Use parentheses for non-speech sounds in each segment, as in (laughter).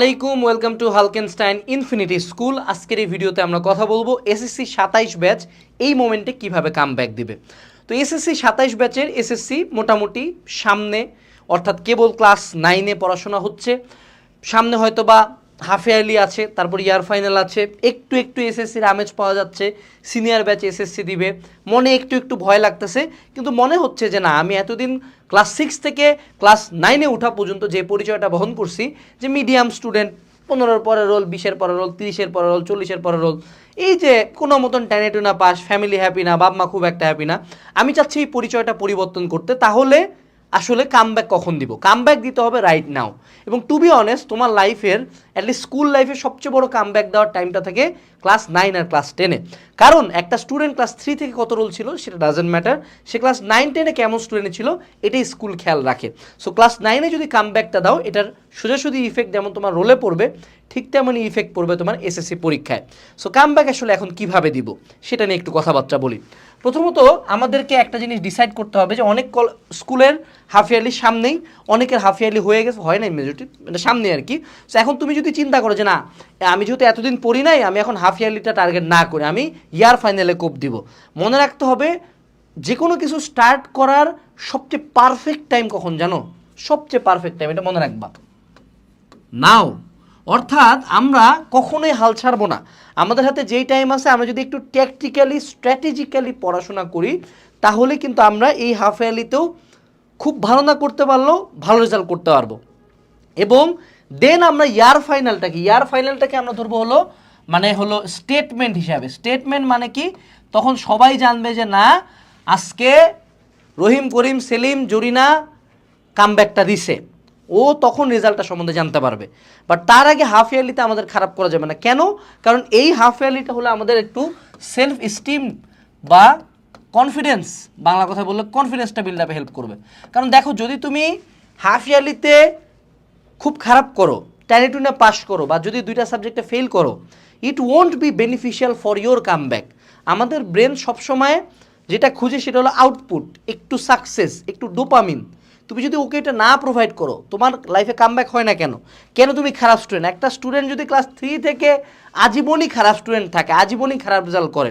আলাইকুম welcome to হালকেনস্টাইন infinity school আজকের এই ভিডিওতে আমরা কথা বলব এসএসসি সাতাইশ ব্যাচ এই মোমেন্টে কীভাবে কাম ব্যাক দিবে। তো এসএসসি সাতাইশ ব্যাচের এসএসসি মোটামুটি সামনে, অর্থাৎ কেবল ক্লাস নাইনে পড়াশোনা হচ্ছে। সামনে হয়তো বা হাফ ইয়ারলি আছে, তারপর ইয়ার ফাইনাল আছে, একটু একটু এসএসসির আমেজ পাওয়া যাচ্ছে, সিনিয়র ব্যাচ এসএসসি দিবে, মনে একটু একটু ভয় লাগতেছে, কিন্তু মনে হচ্ছে যে না, আমি এতদিন ক্লাস সিক্স থেকে ক্লাস নাইনে ওঠা পর্যন্ত যে পরিচয়টা বহন করছি, যে মিডিয়াম স্টুডেন্ট, পনেরোর পরে রোল বিশের পরে রোল তিরিশের পরে রোল চল্লিশের পরে রোল এই যে কোনো মতন ট্যানেটু না পাস ফ্যামিলি হ্যাপি না বাপ মা খুব একটা হ্যাপি না, আমি চাচ্ছি এই পরিচয়টা পরিবর্তন করতে, তাহলে আসলে কামব্যাক কখন দিব? কামব্যাক দিতে হবে রাইট নাও এবং টু বি অনেস্ট তোমার লাইফের অ্যাটলিস্ট স্কুল লাইফে সবচেয়ে বড় কামব্যাক দেওয়ার টাইমটা থাকে ক্লাস নাইন আর ক্লাস টেনে কারণ একটা স্টুডেন্ট ক্লাস থ্রি থেকে কত রোল ছিল সেটা ডাজেন্ট ম্যাটার সে ক্লাস নাইন টেনে কেমন স্টুডেন্ট ছিল এটাই স্কুল খেয়াল রাখে। সো ক্লাস নাইনে যদি কামব্যাকটা দাও, এটার সোজাসুজি ইফেক্ট যেমন তোমার রোলে পড়বে, ঠিক তেমনই ইফেক্ট পড়বে তোমার এসএসসি পরীক্ষায়। সো কামব্যাক আসলে এখন কীভাবে দিব, সেটা নিয়ে একটু কথাবার্তা বলি। প্রথমত আমাদেরকে একটা জিনিস ডিসাইড করতে হবে যে অনেক কল স্কুলের হাফ ইয়ারলি সামনেই অনেকের হাফ ইয়ারলি হয়ে গেছে, হয় নাই মেজরিটি মানে সামনে আর কি। সো এখন তুমি যদি চিন্তা করো যে না, আমি যেহেতু এতদিন পড়ি নাই, আমি এখন হাফ ইয়ারলিটা টার্গেট না করে আমি ইয়ার ফাইনালে কোপ দিব। মনে রাখতে হবে যে কোনো কিছু স্টার্ট করার সবচেয়ে পারফেক্ট টাইম কখন জানো? সবচেয়ে পারফেক্ট টাইম এটা মনে রাখবা। নাও অর্থাৎ আমরা কখনোই হাল ছাড়বো না। আমাদের হাতে যেই টাইম আছে, আমরা যদি একটু ট্যাকটিক্যালি স্ট্র্যাটেজিক্যালি পড়াশোনা করি, তাহলে কিন্তু আমরা এই হাফ ইয়ারলিতেও খুব ভালো না করতে পারলেও ভালো রেজাল্ট করতে পারব। এবং দেন আমরা ইয়ার ফাইনালটাকে ইয়ার ফাইনালটাকে আমরা ধরবো হলো মানে হলো স্টেটমেন্ট হিসাবে। স্টেটমেন্ট মানে কি? তখন সবাই জানবে যে না, আজকে রহিম, করিম, সেলিম, জরিনা কামব্যাকটা দিছে। ও তখন রেজাল্টটা সম্বন্ধে জানতে পারবে। বাট তার আগে হাফ ইয়ারলিতে আমাদের খারাপ করা যাবে না। কেন? কারণ এই হাফ ইয়ারলিটা হলো আমাদের একটু সেলফ স্টিম বা কনফিডেন্স বাংলা কথা বললে কনফিডেন্সটা বিল্ড আপে হেল্প করবে। কারণ দেখো, যদি তুমি হাফ ইয়ারলিতে খুব খারাপ করো ট্যানিটুনে পাস করো বা যদি দুইটা সাবজেক্টে ফেল করো it won't be beneficial for your comeback আমাদের ব্রেন সবসময় যেটা খুঁজে সেটা হলো আউটপুট একটু সাকসেস একটু ডোপামিন তুমি যদি ওকে এটা না প্রোভাইড করো, তোমার লাইফে কামব্যাক হয় না কেন? কেন তুমি খারাপ স্টুডেন্ট একটা স্টুডেন্ট যদি ক্লাস থ্রি থেকে আজীবনই খারাপ স্টুডেন্ট থাকে, আজীবনই খারাপ রেজাল্ট করে,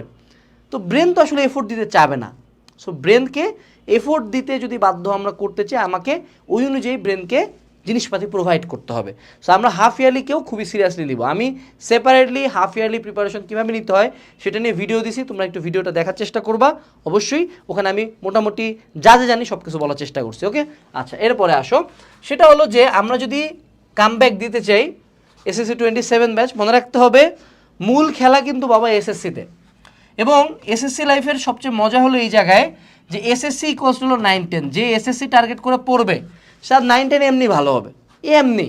তো ব্রেন তো আসলে এফোর্ট দিতে চাবে না। সো ব্রেনকে এফোর্ট দিতে যদি বাধ্য আমরা করতে চাই, আমাকে ওই অনুযায়ী ব্রেনকে জিনিসপাতি প্রোভাইড করতে হবে। সো আমরা হাফ ইয়ারলিকেও খুবই সিরিয়াসলি নিব। আমি সেপারেটলি হাফ ইয়ারলি প্রিপারেশন কীভাবে নিতে হয়, সেটা নিয়ে ভিডিও দিছি, তোমরা একটু ভিডিওটা দেখার চেষ্টা করবা। অবশ্যই ওখানে আমি মোটামুটি যা যা জানি সব কিছু বলার চেষ্টা করছি ওকে আচ্ছা এরপরে আসো। সেটা হলো যে, আমরা যদি কামব্যাক দিতে চাই এসএসসি টোয়েন্টি সেভেন ব্যাচ মনে রাখতে হবে, মূল খেলা কিন্তু বাবা এসএসসিতে এবং এসএসসি লাইফের সবচেয়ে মজা হলো এই জায়গায় যে এসএসসি ইকোয়াস হলো নাইন টেন যে এসএসসি টার্গেট করে পড়বে স্যার নাইন টেন এমনি ভালো হবে। এমনি।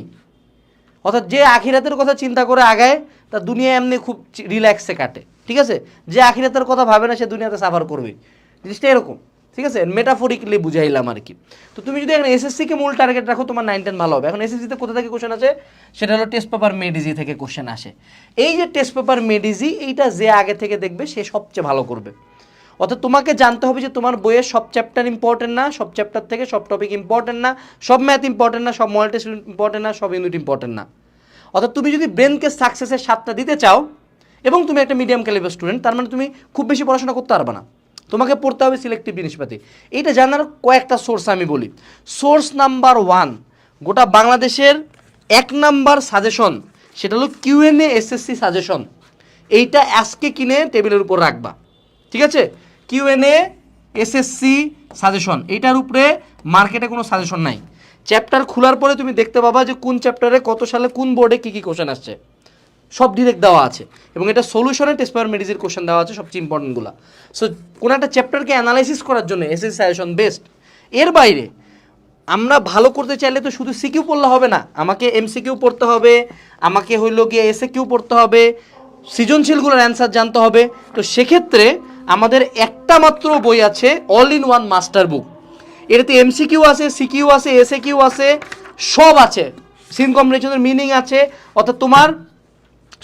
অর্থাৎ যে আখিরাতের কথা চিন্তা করে আগায়, তার দুনিয়া এমনি খুব রিল্যাক্সে কাটে। ঠিক আছে? যে আখিরাতের কথা ভাবে না, সে দুনিয়াতে সাফার করবে। জিনিসটা এরকম। ঠিক আছে? মেটাফোরিকলি বুঝাইলাম আর কি তো তুমি যদি এখন এসএসসিকে মূল টার্গেট রাখো, তোমার নাইন টেন ভালো হবে। এখন এসএসসিতে কোথা থেকে কোশ্চেন আছে সেটা হলো টেস্ট পেপার মেডিজি থেকে কোশ্চেন আসে। এই যে টেস্ট পেপার মেডিজি এইটা যে আগে থেকে দেখবে, সে সবচেয়ে ভালো করবে। অর্থাৎ তোমাকে জানতে হবে যে তোমার বইয়ের সব চ্যাপ্টার ইম্পর্টেন্ট না, সব চ্যাপ্টার থেকে সব টপিক ইম্পর্টেন্ট না, সব ম্যাথ ইম্পর্টেন্ট না, সব মডেল ইম্পর্টেন্ট না, সব ইউনিট ইম্পর্টেন্ট না। অর্থাৎ তুমি যদি ব্রেনকে সাকসেসের স্বাদটা দিতে চাও এবং তুমি একটা মিডিয়াম ক্যালিবার স্টুডেন্ট তার মানে তুমি খুব বেশি পড়াশোনা করতে পারবে না। তোমাকে পড়তে হবে সিলেক্টিভ জিনিসপাতি। এইটা জানার কয়েকটা সোর্স আমি বলি। সোর্স নাম্বার ওয়ান গোটা বাংলাদেশের এক নাম্বার সাজেশন সেটা হলো কিউএনএ এসএসসি সাজেশন এইটা আজকে কিনে টেবিলের উপর রাখবা। ঠিক আছে? কিউএনএ এসএসসি সাজেশন এইটার উপরে মার্কেটে কোনো সাজেশন নাই। চ্যাপ্টার খোলার পরে তুমি দেখতে পাবা যে কোন চ্যাপ্টারে কত সালে কোন বোর্ডে কী কী কোশ্চেন আসছে। সব ডিরেক্ট দেওয়া আছে। এবং এটা সলিউশনে টেস্ট পেপার মেডিজির কোশ্চেন দেওয়া আছে সবচেয়ে ইম্পর্টেন্টগুলো সো কোনো একটা চ্যাপ্টারকে অ্যানালাইসিস করার জন্য এসএসসি সাজেশন বেস্ট এর বাইরে, আমরা ভালো করতে চাইলে তো শুধু সিকিউ পড়লে হবে না। আমাকে এমসিকিউ পড়তে হবে, আমাকে হইল গিয়ে এসএ কিউ পড়তে হবে, সৃজনশীলগুলোর অ্যান্সার জানতে হবে। তো সেক্ষেত্রে আমাদের একটা মাত্র বই আছে all in one master book এটাতে এমসিকিউ আছে সিকিউ আছে এসএ কিউ আছে, সব আছে। সিন কম্বিনেশনের মিনিং আছে, অর্থাৎ তোমার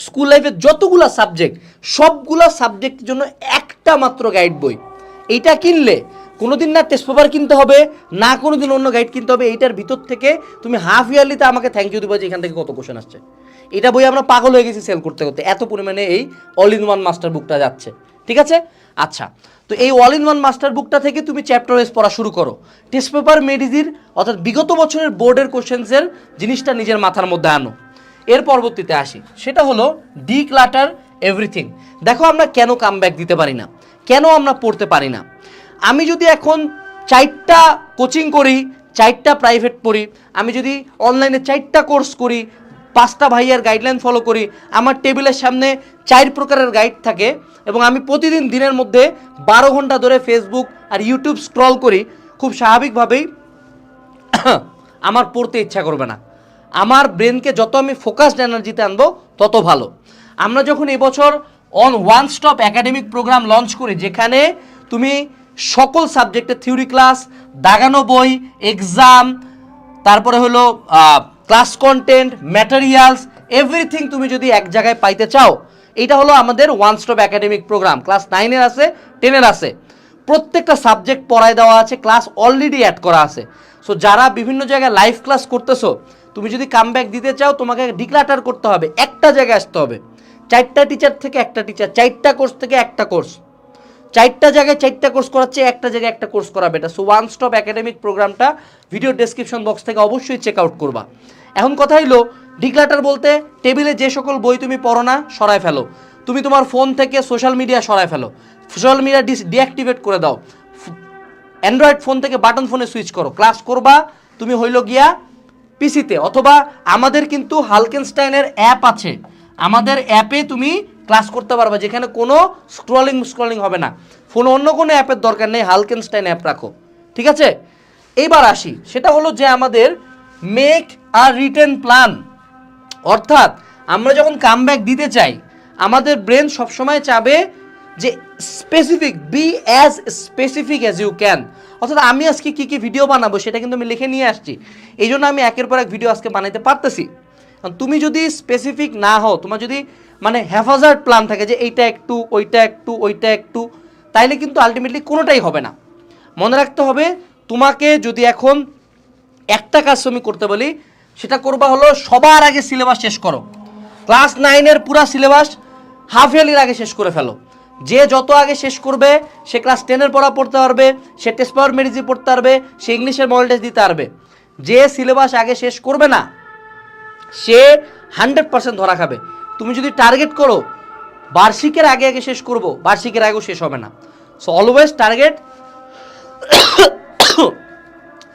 স্কুল লাইফের যতগুলা সাবজেক্ট সবগুলা সাবজেক্টের জন্য একটা মাত্র গাইড বই। এইটা কিনলে কোনোদিন না টেস্ট পেপার কিনতে হবে, না কোনোদিন অন্য গাইড কিনতে হবে, এইটার ভিতর থেকে তুমি হাফ ইয়ারলিতে আমাকে থ্যাংক ইউ দেবো যে এখান থেকে কত কোশ্চেন আসছে। এটা বই আমরা পাগল হয়ে গেছি সেল করতে করতে, এত পরিমাণে এই অল ইন ওয়ান মাস্টার বুকটা যাচ্ছে। ঠিক আছে? আচ্ছা তো এই অল ইন ওয়ান মাস্টার বুকটা থেকে তুমি চ্যাপ্টার ওয়াইজ পড়া শুরু করো। টেস্ট পেপার মেডিজির অর্থাৎ বিগত বছরের বোর্ডের কোশ্চেন্সের জিনিসটা নিজের মাথার মধ্যে আনো। এর পরবর্তীতে আসি। সেটা হলো ডি ক্লাটার এভরিথিং দেখো আমরা কেন কাম দিতে পারি না, কেন আমরা পড়তে পারি না। আমি যদি এখন চারটা কোচিং করি, চারটা প্রাইভেট পড়ি, আমি যদি অনলাইনে চারটা কোর্স করি পাঁচটা ভাইয়ার গাইডলাইন ফলো করি। আমার টেবিলের সামনে চার প্রকারের গাইড থাকে এবং আমি প্রতিদিন দিনের মধ্যে বারো ঘণ্টা ধরে ফেসবুক আর ইউটিউব স্ক্রল করি। খুব স্বাভাবিকভাবেই (coughs) আমার পড়তে ইচ্ছা করবে না। আমার ব্রেনকে যত আমি ফোকাসড এনার্জিতে আনব, তত ভালো। আমরা যখন এবছর on one stop academic program launch করি, যেখানে তুমি সকল সাবজেক্টের থিওরি ক্লাস দাগানো বই এক্সাম তারপরে হলো ক্লাস কন্টেন্ট ম্যাটেরিয়ালস এভরিথিং তুমি যদি এক জায়গায় পাইতে চাও, এটা হলো আমাদের one stop academic program class নাইনের আছে টেনের আছে। প্রত্যেকটা সাবজেক্ট পড়ায় দেওয়া আছে ক্লাস অলরেডি অ্যাড করা আছে। সো যারা বিভিন্ন জায়গায় লাইভ ক্লাস করতেছো, তুমি যদি কামব্যাক দিতে চাও, তোমাকে ডিক্লাটার করতে হবে, একটা জায়গায় আসতে হবে। চারটা টিচার থেকে একটা টিচার চারটা কোর্স থেকে একটা কোর্স চারটা জায়গায় চারটা কোর্স করাচ্ছে, একটা জায়গায় একটা কোর্স করা better so one stop academic প্রোগ্রামটা ভিডিও ডেসক্রিপশন বক্স থেকে অবশ্যই চেক আউট করবা। এখন কথা হইল ডিক্লাটার বলতে টেবিলে যে সকল বই তুমি পড়ো না, সরায় ফেলো। তুমি তোমার ফোন থেকে সোশ্যাল মিডিয়া সরায় ফেলো। সোশ্যাল মিডিয়া ডিস ডিঅ্যাক্টিভেট করে দাও। অ্যান্ড্রয়েড ফোন থেকে বাটন ফোনে সুইচ করো। ক্লাস করবা, তুমি হইল গিয়া পিসিতে অথবা আমাদের কিন্তু হালকেনস্টাইনের অ্যাপ আছে। আমাদের অ্যাপে তুমি ক্লাস করতে পারবে, যেখানে কোনো স্ক্রলিং স্ক্রলিং হবে না। ফোনে অন্য কোনো অ্যাপের দরকার নেই, হালকেনস্টাইন অ্যাপ রাখো। ঠিক আছে? এইবার আসি। সেটা হলো যে আমাদের মেক আর রিটেন প্ল্যান অর্থাৎ, আমরা যখন কামব্যাক দিতে চাই, আমাদের ব্রেন সবসময় চাবে যে specific be as specific as you can অর্থাৎ, আমি আজকে কী কী ভিডিও বানাবো সেটা কিন্তু আমি লিখে নিয়ে আসছি। এই জন্য আমি একের পর এক ভিডিও আজকে বানাইতে পারতেছি। তুমি যদি স্পেসিফিক না হও, তোমার যদি মানে হ্যাফাজার্ড প্ল্যান থাকে যে এইটা একটু, ওইটা একটু ওইটা একটু, তাইলে কিন্তু আলটিমেটলি কোনোটাই হবে না। মনে রাখতে হবে, তোমাকে যদি এখন একটা কাজ তুমি করতে বলি, সেটা করবা হলো সবার আগে সিলেবাস শেষ করো। ক্লাস নাইনের পুরা সিলেবাস হাফ ইয়ারলির আগে শেষ করে ফেলো। যে যত আগে শেষ করবে, সে ক্লাস টেনের পড়া পড়তে পারবে, সে টেস্ট পাওয়ার মেডিজি পড়তে পারবে, সে ইংলিশের মডেল টেস্ট দিতে পারবে। যে সিলেবাস আগে শেষ করবে না, সে হান্ড্রেড পার্সেন্ট ধরা খাবে। তুমি যদি টার্গেট করো, বার্ষিকের আগে আগে শেষ করব, বার্ষিকের আগেও শেষ হবে না। সো অলওয়েজ টার্গেট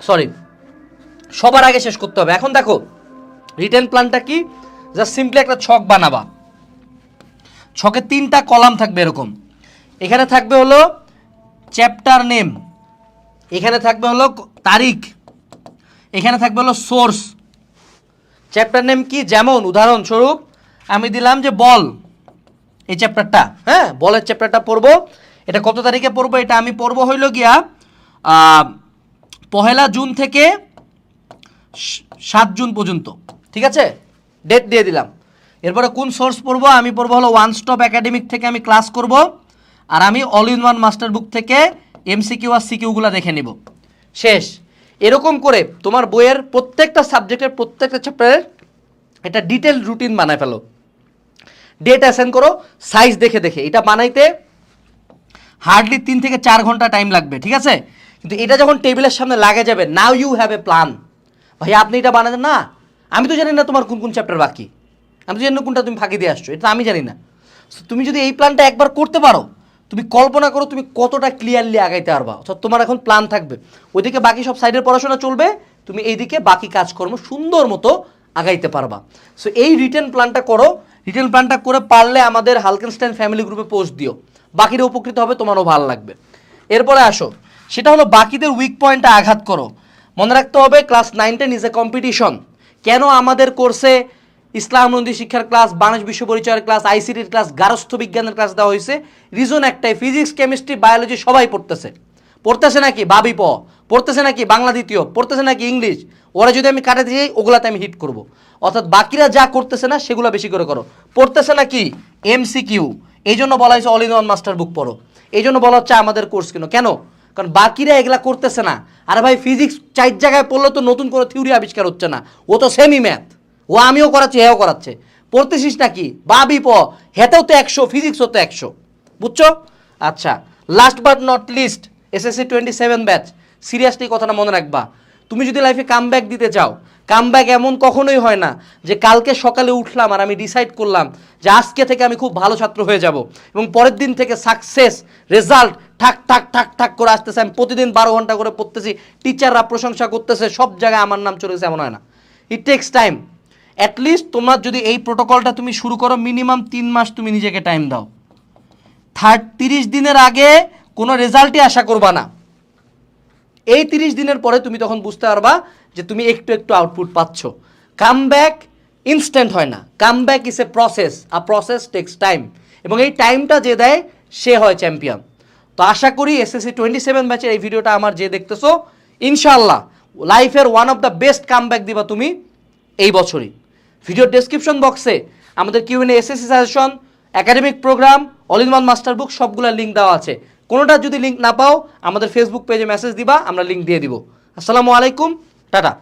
সরি সবার আগে শেষ করতে হবে। এখন দেখো রিটার্ন প্ল্যানটা কি? জাস্ট সিম্পলি একটা ছক বানাবা। ছকে তিনটা কলাম থাকবে এরকম। এখানে থাকবে হলো চ্যাপ্টার নেম এখানে থাকবে হলো তারিখ, এখানে থাকবে হলো সোর্স চ্যাপ্টার নেম কি? যেমন উদাহরণস্বরূপ আমি দিলাম যে বল। এই চ্যাপ্টারটা হ্যাঁ বলের চ্যাপ্টারটা পড়ব। এটা কত তারিখে পড়ব? এটা আমি পড়ব হইল গিয়া পহেলা জুন থেকে সাত জুন পর্যন্ত, ঠিক আছে? ডেট দিয়ে দিলাম। এরপরে কোন সোর্স পড়ব? আমি পড়ব হলো ওয়ান স্টপ একাডেমিক থেকে আমি ক্লাস করব, আর আমি all in one master book থেকে এমসিকিউ আর সিকিউগুলো দেখে নিব। শেষ। এরকম করে তোমার বইয়ের প্রত্যেকটা সাবজেক্টের প্রত্যেকটা চ্যাপ্টারের একটা ডিটেল রুটিন বানায় ফেলো। ডেট অ্যাসাইন করো সাইজ দেখে দেখে। এটা বানাইতে হার্ডলি তিন থেকে চার ঘণ্টা টাইম লাগবে, ঠিক আছে? কিন্তু এটা যখন টেবিলের সামনে লাগে যাবে now you have a plan ভাই, আপনি এটা বানাতেন না। আমি তো জানি না তোমার কোন কোন চ্যাপ্টার বাকি। আমি তো জানি না কোনটা তুমি ফাঁকি দিয়ে আসছো, এটা আমি জানি না। তুমি যদি এই প্ল্যানটা একবার করতে পারো, তুমি কল্পনা করো তুমি কতটা ক্লিয়ারলি আগাইতে পারবা। অর্থাৎ তোমার এখন প্ল্যান থাকবে। ওইদিকে বাকি সব সাইডের পড়াশোনা চলবে, তুমি এইদিকে বাকি কাজকর্ম সুন্দর মতো আগাইতে পারবা। সো এই রিটার্ন প্ল্যানটা করো। রিটেন প্ল্যানটা করে পারলে আমাদের হালকেনস্টাইন ফ্যামিলি গ্রুপে পোস্ট দিও। বাকিরা উপকৃত হবে, তোমারও ভালো লাগবে। এরপরে আসো। সেটা হলো বাকিদের উইক পয়েন্টটা আঘাত করো। মনে রাখতে হবে class nine ten is a competition কেন আমাদের কোর্সে ইসলাম নদী শিক্ষার ক্লাস বাংলাদেশ বিশ্ব পরিচয়ের ক্লাস আইসিটির ক্লাস গারস্থ বিজ্ঞানের ক্লাস দেওয়া হয়েছে? রিজন একটাই ফিজিক্স কেমিস্ট্রি বায়োলজি সবাই পড়তেছে। পড়তেছে নাকি? বাবি প। পড়তেছে নাকি? বাংলা দ্বিতীয়। পড়তেছে নাকি ইংলিশ? ওরা যদি আমি কাটাতে যাই ওগুলাতে আমি হিট করব। অর্থাৎ বাকিরা যা করতেছে না, সেগুলো বেশি করে করো। পড়তেছে নাকি? এমসিকিউ এই জন্য বলা হয়েছে all in one master book পড়ো। এই জন্য বলা হচ্ছে আমাদের কোর্স কেন? কেন? কারণ বাকিরা এগুলা করতেছে না। আর ভাই ফিজিক্স চার জায়গায় পড়লে তো নতুন করে থিওরি আবিষ্কার হচ্ছে না। ও তো সেমি ম্যাথ ও আমিও করাচ্ছি, হেও করাচ্ছে। পড়তেছিস নাকি? বাবি প, হেতেও তো একশো ফিজিক্সও তো একশো। বুঝছ? আচ্ছা last but not least SSC twenty seven batch seriously কথাটা মনে রাখবা। তুমি যদি লাইফে কাম দিতে চাও কামব্যাক এমন কখনোই হয় না যে কালকে সকালে উঠলাম আর আমি ডিসাইড করলাম যে আজকে থেকে আমি খুব ভালো ছাত্র হয়ে যাব। এবং পরের দিন থেকে সাকসেস রেজাল্ট ঠাক ঠাক ঠাক ঠাক করে আসতেছে। আমি প্রতিদিন বারো ঘণ্টা করে পড়তেছি টিচাররা প্রশংসা করতেছে, সব জায়গায় আমার নাম চলে গেছে, এমন হয় না। ইট টেক্স টাইম অ্যাটলিস্ট তোমার যদি এই প্রোটোকলটা তুমি শুরু করো মিনিমাম তিন মাস তুমি নিজেকে টাইম দাও। থার্ড তিরিশ দিনের আগে কোনো রেজাল্টই আশা করবা না। এই তিরিশ দিনের পরে তুমি তখন বুঝতে পারবা যে তুমি একটু একটু আউটপুট পাচ্ছ। কাম ব্যাক ইনস্ট্যান্ট হয় না। Come back is a process a process takes time এবং এই টাইমটা যে দেয়, সে হয় চ্যাম্পিয়ন তো আশা করি এসএসসি টোয়েন্টি সেভেন ব্যাচের এই ভিডিওটা আমার যে দেখতেছো ইনশাল্লাহ লাইফের one of the best come back দিবা তুমি এই বছরই। ভিডিও ডেসক্রিপশন বক্সে আমাদের QnA SSC suggestion academic program all in one master book সবগুলোর লিঙ্ক দেওয়া আছে। কোনোটা যদি লিঙ্ক না পাও, আমাদের ফেসবুক পেজে মেসেজ দিবা, আমরা লিঙ্ক দিয়ে দিব। আসসালামু আলাইকুম, টাটা।